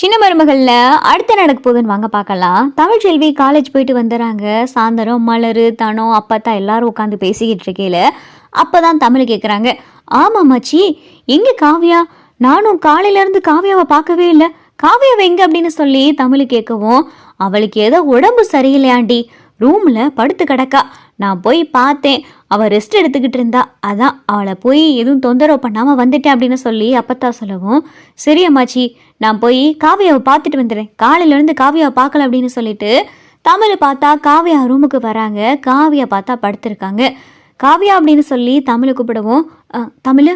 சின்ன மருமகளில் அடுத்த நடக்க போகுதுன்னு வாங்க பார்க்கலாம். தமிழ் செல்வி காலேஜ் போயிட்டு வந்துடுறாங்க சாயந்தரம் மலர் தனம் அப்பத்தா எல்லாரும் உட்காந்து பேசிக்கிட்டு இருக்கையில அப்போ தான் தமிழ் கேட்குறாங்க ஆமாம் மச்சி எங்கே காவியா? நானும் காலையிலேருந்து காவியாவை பார்க்கவே இல்லை. காவியாவை எங்கே அப்படின்னு சொல்லி தமிழ் கேட்கவும் அவளுக்கு ஏதோ உடம்பு சரியில்லையாண்டி. ரூமில் படுத்து கிடக்கா. நான் போய் பார்த்தேன். அவள் ரெஸ்ட் எடுத்துக்கிட்டு இருந்தா அதான் அவளை போய் எதுவும் தொந்தரவு பண்ணாமல் வந்துட்டேன் அப்படின்னு சொல்லி அப்பத்தா சொல்லவும் சரி அம்மாச்சி நான் போய் காவியாவை பார்த்துட்டு வந்துடுறேன். காலையிலேருந்து காவியாவை பார்க்கல அப்படின்னு சொல்லிட்டு தமிழை பார்த்தா காவியா ரூமுக்கு வராங்க. காவியா பார்த்தா படுத்திருக்காங்க. காவியா அப்படின்னு சொல்லி தமிழை கூப்பிடவும் தமிழ்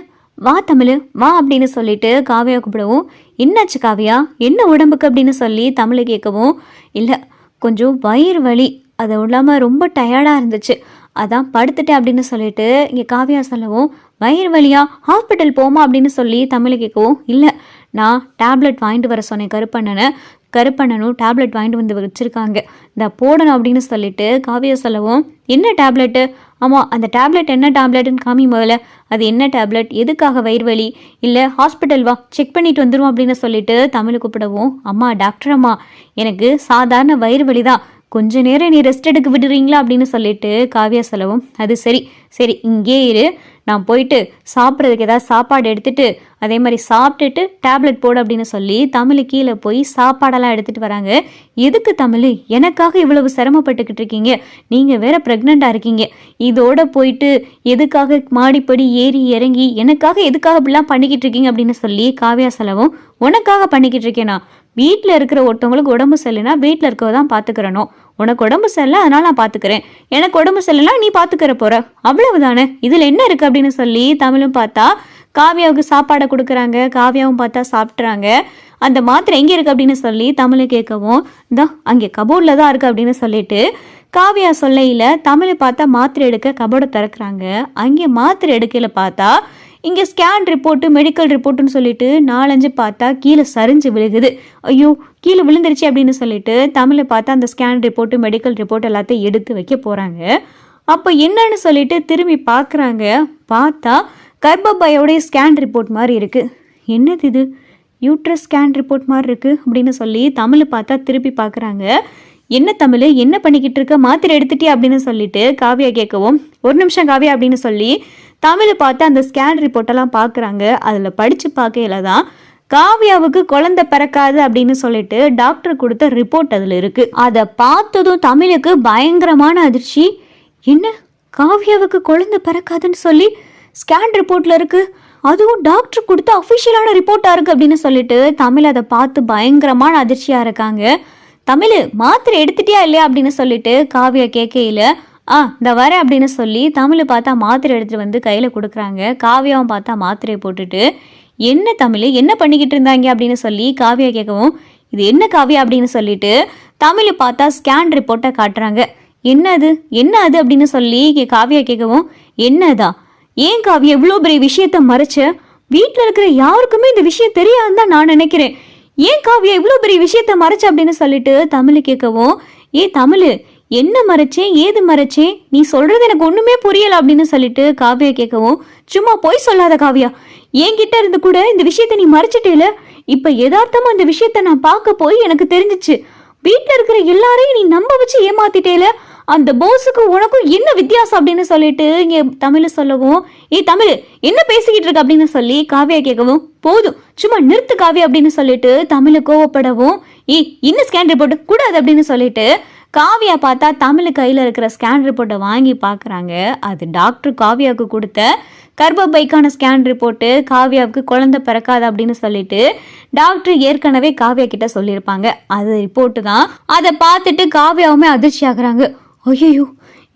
வா தமிழ் வா அப்படின்னு சொல்லிட்டு காவியா கூப்பிடவும் என்னாச்சு காவியா? என்ன உடம்புக்கு? அப்படின்னு சொல்லி தமிழை கேட்கவும் இல்லை கொஞ்சம் வயிறு வலி அதுவும் இல்லாமல் ரொம்ப டயர்டாக இருந்துச்சு. அதான் படுத்துட்டேன் அப்படின்னு சொல்லிட்டு இங்கே காவியா சொல்லவும் வயிறு வழியாக ஹாஸ்பிட்டல் போமா? அப்படின்னு சொல்லி தமிழை கேட்கவும் இல்லை நான் டேப்லெட் வாங்கிட்டு வர சொன்னேன் கருப்பண்ணனை. கருப்பண்ணனும் டேப்லெட் வாங்கிட்டு வந்து வச்சுருக்காங்க. இந்த போடணும் அப்படின்னு சொல்லிட்டு காவியா சொல்லவும் என்ன டேப்லெட்டு ஆமாம் அந்த டேப்லெட் என்ன டேப்லெட்டுன்னு காமி முதல்ல. அது என்ன டேப்லெட் எதுக்காக வயிறு வலி? இல்லை ஹாஸ்பிட்டல் வா? செக் பண்ணிட்டு வந்துருவோம் அப்படின்னு சொல்லிட்டு தமிழ் கூப்பிடவும் அம்மா டாக்டர் அம்மா. எனக்கு சாதாரண வயிறு வலி தான் கொஞ்ச நேரம் நீ ரெஸ்ட் எடுக்க விடுறீங்களா அப்படின்னு சொல்லிட்டு காவியா சொல்லவும் அது சரி சரி இங்கே இரு. நான் போயிட்டு சாப்பிட்றதுக்கு ஏதாவது சாப்பாடு எடுத்துட்டு அதே மாதிரி சாப்பிட்டுட்டு டேப்லெட் போடு அப்படின்னு சொல்லி தமிழ் கீழே போய் சாப்பாடெல்லாம் எடுத்துட்டு வராங்க. எதுக்கு தமிழ்? எனக்காக இவ்வளவு சிரமப்பட்டுக்கிட்டு இருக்கீங்க. நீங்கள் வேற ப்ரெக்னெண்ட்டாக இருக்கீங்க. இதோட போயிட்டு எதுக்காக மாடிப்படி ஏறி இறங்கி எனக்காக எதுக்காக இப்படிலாம் பண்ணிக்கிட்டு இருக்கீங்க? அப்படின்னு சொல்லி காவியா செலவும் உனக்காக பண்ணிக்கிட்டு இருக்கேனா? வீட்டில் இருக்கிற ஒருத்தவங்களுக்கு உடம்பு சரியில்லைனா வீட்டில் இருக்கவ தான் பார்த்துக்கிறணும் உனக்கு உடம்பு சரியில்லை அதனால் நான் பார்த்துக்கிறேன் எனக்கு உடம்பு சரியில்லைனா நீ பார்த்துக்கிற போகிற அவ்வளவுதானே? இதில் என்ன இருக்குது அப்படின்னு சொல்லி தமிழும் பார்த்தா காவியாவுக்கு சாப்பாடை கொடுக்குறாங்க காவியாவும் பார்த்தா சாப்பிட்றாங்க. அந்த மாத்திரை எங்கே இருக்குது அப்படின்னு சொல்லி தமிழை கேட்கவும் இதோ அங்கே கபோர்டில் தான் இருக்குது அப்படின்னு சொல்லிட்டு காவியா சொல்லையில் தமிழை பார்த்தா மாத்திரை எடுக்க கபோர்டை திறக்கிறாங்க. அங்கே மாத்திரை எடுக்கையில் பார்த்தா இங்கே ஸ்கேன் ரிப்போர்ட்டு மெடிக்கல் ரிப்போர்ட்டுன்னு சொல்லிட்டு நாலஞ்சு பார்த்தா கீழே சரிஞ்சு விழுகுது. ஐயோ கீழே விழுந்துருச்சு அப்படின்னு சொல்லிட்டு தமிழை பார்த்தா அந்த ஸ்கேன் ரிப்போர்ட்டு மெடிக்கல் ரிப்போர்ட் எல்லாத்தையும் எடுத்து வைக்க போகிறாங்க அப்போ என்னன்னு சொல்லிட்டு திரும்பி பார்க்குறாங்க. பார்த்தா கர்ப்பபாயோடைய ஸ்கேன் ரிப்போர்ட் மாதிரி இருக்குது என்னது இது? யூட்ரஸ் ஸ்கேன் ரிப்போர்ட் மாதிரி இருக்குது அப்படின்னு சொல்லி தமிழ் பார்த்தா திருப்பி பார்க்குறாங்க. என்ன தமிழ்? என்ன பண்ணிக்கிட்டு இருக்க? மாத்திரை எடுத்துட்டியா அப்படின்னு சொல்லிட்டு காவியா கேட்கவும் ஒரு நிமிஷம் காவியா அப்படின்னு சொல்லி தமிழை பார்த்து அந்த ஸ்கேன் ரிப்போர்ட்டெல்லாம் பார்க்குறாங்க. அதில் படித்து பார்க்கையில தான் காவியாவுக்கு குழந்தை பிறக்காது அப்படின்னு சொல்லிட்டு டாக்டர் கொடுத்த ரிப்போர்ட் அதில் இருக்குது அதை பார்த்ததும் தமிழுக்கு பயங்கரமான அதிர்ச்சி. என்ன? காவியாவுக்கு குழந்தை பிறக்காதுன்னு சொல்லி ஸ்கேன் ரிப்போர்ட்டில் இருக்குது அதுவும் டாக்டர் கொடுத்த அஃபிஷியலான ரிப்போர்ட்டாக இருக்கு அப்படின்னு சொல்லிட்டு தமிழ் அதை பார்த்து பயங்கரமான அதிர்ச்சியாக இருக்காங்க. தமிழ் மாத்திரை எடுத்துட்டியா இல்லையா அப்படின்னு சொல்லிட்டு காவியா கேட்கையில ஆ இந்த வரேன் அப்படின்னு சொல்லி தமிழ் பார்த்தா மாத்திரை எடுத்துகிட்டு வந்து கையில் கொடுக்குறாங்க. காவியாவும் பார்த்தா மாத்திரையை போட்டுட்டு என்ன தமிழ் என்ன பண்ணிக்கிட்டு இருந்தாங்க அப்படின்னு சொல்லி காவியா கேட்கவும் இது என்ன காவியா அப்படின்னு சொல்லிட்டு தமிழ் பார்த்தா ஸ்கேன் ரிப்போர்ட்டை காட்டுறாங்க. என்ன அது என்ன அது அப்படின்னு சொல்லி காவியா கேட்கவும் என்னதா? ஏன் காவியா இவ்வளோ பெரிய விஷயத்த மறைச்ச? வீட்டில் இருக்கிற யாருக்குமே இந்த விஷயம் தெரியாதுன்னு தான் நான் நினைக்கிறேன். ஏன் காவியா இவ்வளோ பெரிய விஷயத்த மறைச்ச அப்படின்னு சொல்லிட்டு தமிழ் கேட்கவும் ஏ தமிழ் என்ன மறைச்சேன் ஏது மறைச்சேன் நீ சொல்றது எனக்கு ஒண்ணுமே புரியல அப்படின்னு சொல்லிட்டு காவியா கேட்கவும் சும்மா போய் சொல்லாத காவியா. என்கிட்ட இருந்து கூட இந்த விஷயத்த நீ மறைச்சிட்டேல? இப்ப யதார்த்தமா இந்த விஷயத்த நான் பார்க்க போய் எனக்கு தெரிஞ்சிச்சு. வீட்டில் இருக்கிற எல்லாரையும் நீ நம்ப வச்சு ஏமாத்திட்டேல? அந்த போஸுக்கு உனக்கும் என்ன வித்தியாசம் அப்படின்னு சொல்லிட்டு இங்க தமிழ் சொல்லவும் ஏ தமிழ் என்ன பேசிக்கிட்டு இருக்க? அப்படின்னு சொல்லி காவியா கேட்கவும் போதும் சும்மா நிறுத்து காவியா அப்படின்னு சொல்லிட்டு தமிழை கோவப்படவும் ஏ இன்னும் ஸ்கேன் ரிப்போர்ட் கூடாது அப்படின்னு சொல்லிட்டு காவியா பார்த்தா தமிழ் கையில் இருக்கிற ஸ்கேன் ரிப்போர்ட்டை வாங்கி பார்க்குறாங்க. அது டாக்டர் காவியாவுக்கு கொடுத்த கர்ப்பப்பைக்கான ஸ்கேன் ரிப்போர்ட்டு காவியாவுக்கு குழந்தை பிறக்காது அப்படின்னு சொல்லிட்டு டாக்டர் ஏற்கனவே காவியா கிட்ட சொல்லியிருப்பாங்க. அது ரிப்போர்ட்டு தான். அதை பார்த்துட்டு காவியாவுமே அதிர்ச்சி ஆகுறாங்க. ஐயோ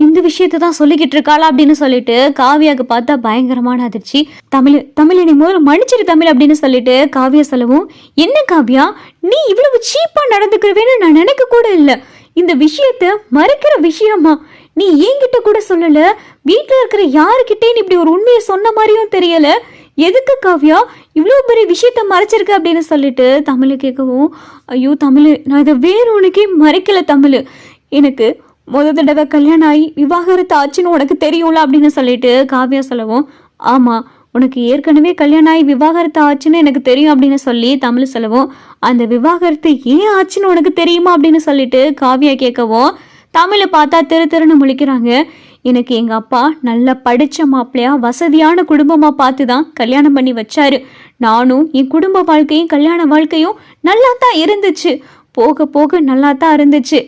இந்த விஷயத்தை தான் சொல்லிக்கிட்டு இருக்காளா அப்படின்னு சொல்லிட்டு காவியாவுக்கு பார்த்தா பயங்கரமான அதிர்ச்சி. தமிழ் தமிழ் நீ முதல்ல மன்னிச்சிரு தமிழ் அப்படின்னு சொல்லிட்டு காவியா சொல்லவும் என்ன காவியா? நீ இவ்வளவு சீப்பாக நடந்துக்கிறவேன்னு நான் நினைக்க கூட இல்லை. இந்த விஷயத்த மறைக்கிற விஷயமா? நீ என்கிட்ட கூட சொல்லல. வீட்டில் இருக்கிற யாருக்கிட்டே நீ இப்படி ஒரு உண்மையை சொன்ன மாதிரியும் தெரியல. எதுக்கு காவ்யா? இவ்வளோ பெரிய விஷயத்த மறைச்சிருக்க அப்படின்னு சொல்லிட்டு தமிழை கேட்கவும் ஐயோ தமிழ் நான் இதை வேறொன்னுக்கே மறைக்கல தமிழ். எனக்கு முத தடவை கல்யாணம் ஆகி விவாகரத்து ஆச்சுன்னு உனக்கு தெரியும்ல? அப்படின்னு சொல்லிட்டு காவ்யா சொல்லவும் ஆமாம் உனக்கு ஏற்கனவே கல்யாணம் ஆகி விவாகரத்து ஆச்சுன்னு எனக்கு தெரியும் அப்படின்னு சொல்லி தமிழ் சொல்லவும் அந்த விவாகரத்து ஏன் ஆச்சுன்னு உனக்கு தெரியுமா அப்படின்னு சொல்லிட்டு காவியா கேட்கவும் தமிழை பார்த்தா திரு திருன்னு முழிக்கிறாங்க. எனக்கு எங்கள் அப்பா நல்ல படித்த மாப்பிள்ளையாக வசதியான குடும்பமாக பார்த்து தான் கல்யாணம் பண்ணி வச்சாரு. நானும் என் குடும்ப வாழ்க்கையும் கல்யாண வாழ்க்கையும் நல்லா தான் இருந்துச்சு. போக போக நல்லா தான் இருந்துச்சு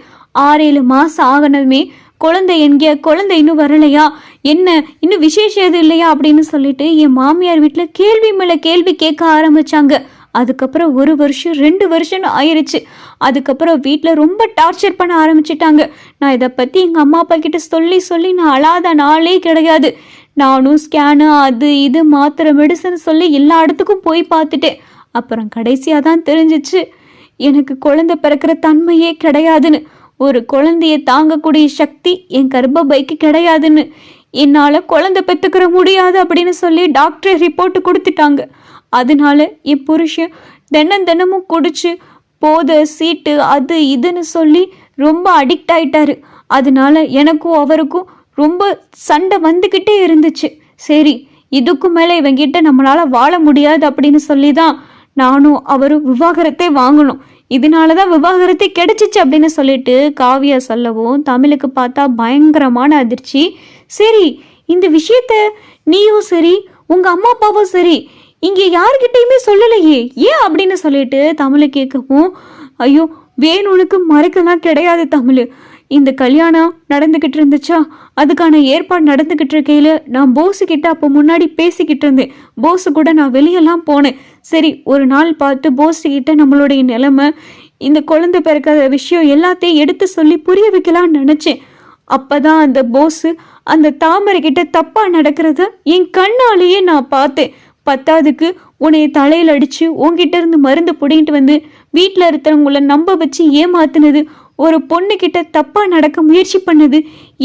ஆறேழு மாதம் ஆகணுமே குழந்தை எங்கே குழந்தை இன்னும் வரலையா? என்ன இன்னும் விசேஷம் எதுவும் இல்லையா அப்படின்னு சொல்லிட்டு என் மாமியார் வீட்டில் கேள்வி மேலே கேள்வி கேட்க ஆரம்பிச்சாங்க. அதுக்கப்புறம் ஒரு வருஷம் ரெண்டு வருஷம்னு ஆயிடுச்சு அதுக்கப்புறம் வீட்டில் ரொம்ப டார்ச்சர் பண்ண ஆரம்பிச்சிட்டாங்க. நான் இதை பற்றி எங்கள் அம்மா அப்பா கிட்ட சொல்லி சொல்லி நான் அழாத நாளே கிடையாது. நானும் ஸ்கேனு அது இது மாத்திரை மெடிசன் சொல்லி எல்லா இடத்துக்கும் போய் பார்த்துட்டேன். அப்புறம் கடைசியாக தான் தெரிஞ்சிச்சு. எனக்கு குழந்தை பிறக்கிற தன்மையே கிடையாதுன்னு. ஒரு குழந்தைய தாங்கக்கூடிய சக்தி என் கர்ப்பப்பைக்கு கிடையாதுன்னு. என்னால் குழந்தை பெற்றுக்கிற முடியாது அப்படின்னு சொல்லி டாக்டர் ரிப்போர்ட் கொடுத்துட்டாங்க. அதனால என் புருஷன் தினம் தினமும் குடிச்சு போதை சீட்டு அது இதுன்னு சொல்லி ரொம்ப அடிக்ட் ஆயிட்டாரு. அதனால எனக்கும் அவருக்கும் ரொம்ப சண்டை வந்துக்கிட்டே இருந்துச்சு. சரி இதுக்கு மேலே இவங்கிட்ட நம்மளால் வாழ முடியாது அப்படின்னு சொல்லி தான் நானும் அவரும் விவாகரத்தை வாங்கணும். இதனால தான் விவாகரத்தை கிடைச்சிச்சு அப்படின்னு சொல்லிட்டு காவியா சொல்லவும் தமிழுக்கு பார்த்தா பயங்கரமான அதிர்ச்சி. சரி இந்த விஷயத்த நீயும் சரி உங்க அம்மா அப்பாவும் சரி இங்கே யார்கிட்டயுமே சொல்லலையே ஏன் அப்படின்னு சொல்லிட்டு தமிழை கேட்கவும் ஐயோ வேணுனுக்கு மறைக்கலாம் கிடையாது தமிழ். இந்த கல்யாணம் நடந்துக்கிட்டு இருந்துச்சா அதுக்கான ஏற்பாடு நடந்துக்கிட்டு இருக்கையில நான் போஸு கிட்ட அப்போ முன்னாடி பேசிக்கிட்டு இருந்தேன் போஸு கூட நான் வெளியெல்லாம் போனேன். சரி ஒரு நாள் பார்த்து போஸு கிட்ட நம்மளுடைய நிலைமை இந்த குழந்தை பிறக்காத விஷயம் எல்லாத்தையும் எடுத்து சொல்லி புரிய வைக்கலாம்னு நினச்சேன். அப்பதான் அந்த போஸு அந்த தாமரை கிட்ட தப்பா நடக்கிறத என் கண்ணாலேயே நான் பார்த்தேன். பத்தாவதுக்கு உன்னைய தலையில் அடிச்சு உங்ககிட்ட இருந்து மருந்து பிடிங்கிட்டு வந்து வீட்டில் இருக்கிறவங்கள நம்ப வச்சு ஏமாத்துனது ஒரு பொண்ணு கிட்ட தப்பா நடக்க முயற்சி பண்ணுது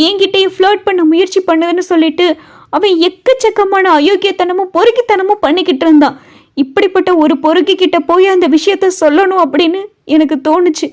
என்கிட்டயே ஃப்ளர்ட் பண்ண முயற்சி பண்ணுதுன்னு சொல்லிட்டு அவன் எக்கச்சக்கமான அயோக்கியத்தனமும் பொறுக்கித்தனமும் பண்ணிக்கிட்டு இருந்தான். இப்படிப்பட்ட ஒரு பொறுக்கி கிட்ட போய் அந்த விஷயத்த சொல்லணும் அப்படின்னு எனக்கு தோணுச்சு.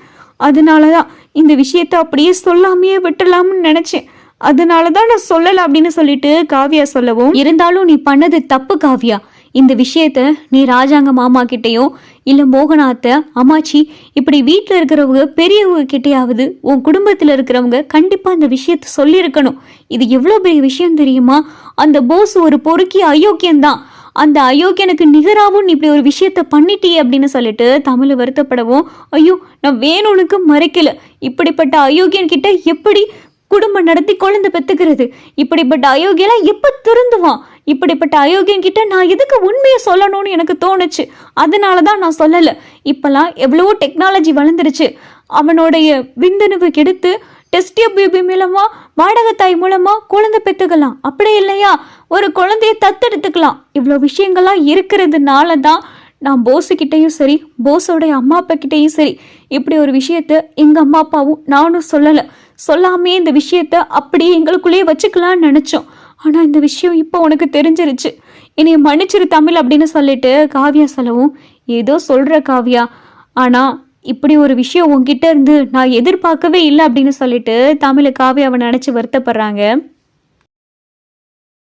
அதனால தான் இந்த விஷயத்த அப்படியே சொல்லாமையே விட்டுலாம்னு நினைச்சேன். அதனால தான் நான் சொல்லலை அப்படின்னு சொல்லிட்டு காவியா சொல்லவும் இருந்தாலும் நீ பண்ணது தப்பு காவியா. இந்த விஷயத்த நீ ராஜாங்க மாமா கிட்டேயோ இல்லை மோகனாத்த அம்மாச்சி இப்படி வீட்டில் இருக்கிறவங்க பெரியவங்க கிட்டேயாவது உன் குடும்பத்தில் இருக்கிறவங்க கண்டிப்பாக அந்த விஷயத்த சொல்லியிருக்கணும். இது எவ்வளோ பெரிய விஷயம் தெரியுமா? அந்த போஸ் ஒரு பொறுக்கி அயோக்கியம்தான் அந்த அயோக்கியனுக்கு நிகராகவும் நீ இப்படி ஒரு விஷயத்த பண்ணிட்டியே அப்படின்னு சொல்லிட்டு தமிழ் வருத்தப்படவும் ஐயோ நான் வேணுனுக்கு மறைக்கல. இப்படிப்பட்ட அயோக்கியன் கிட்ட எப்படி குடும்பம் நடத்தி குழந்தை பெத்துக்கிறது. இப்படிப்பட்ட அயோக்கியெல்லாம் எப்போ திருந்துவான் இப்படிப்பட்ட அயோக்கியம் கிட்ட நான் எதுக்கு உண்மையை சொல்லணும்னு எனக்கு தோணுச்சு. அதனால தான் நான் சொல்லலை. இப்போல்லாம் எவ்வளவோ டெக்னாலஜி வளர்ந்துருச்சு. அவனுடைய விந்தணுவு கெடுத்து டெஸ்ட் பேபி மூலமா வாடகத்தாய் மூலமா குழந்தை பெற்றுக்கலாம் அப்படி இல்லையா? ஒரு குழந்தைய தத்தெடுத்துக்கலாம். இவ்வளோ விஷயங்கள்லாம் இருக்கிறதுனால தான் நான் போஸுக்கிட்டேயும் சரி போஸோடைய அம்மா அப்பா கிட்டேயும் சரி இப்படி ஒரு விஷயத்த எங்கள் அம்மா அப்பாவும் நானும் சொல்லலை. சொல்லாமே இந்த விஷயத்த அப்படியே எங்களுக்குள்ளேயே வச்சுக்கலாம்னு நினச்சோம். ஆனால் இந்த விஷயம் இப்போ உனக்கு தெரிஞ்சிருச்சு. என்னைய மன்னிச்சிரு தமிழ் அப்படின்னு சொல்லிட்டு காவியா சொல்லவும் ஏதோ சொல்கிற காவியா ஆனால் இப்படி ஒரு விஷயம் உங்ககிட்ட இருந்து நான் எதிர்பார்க்கவே இல்லை அப்படின்னு சொல்லிட்டு தமிழ் காவியாவை நினச்சி வருத்தப்படுறாங்க.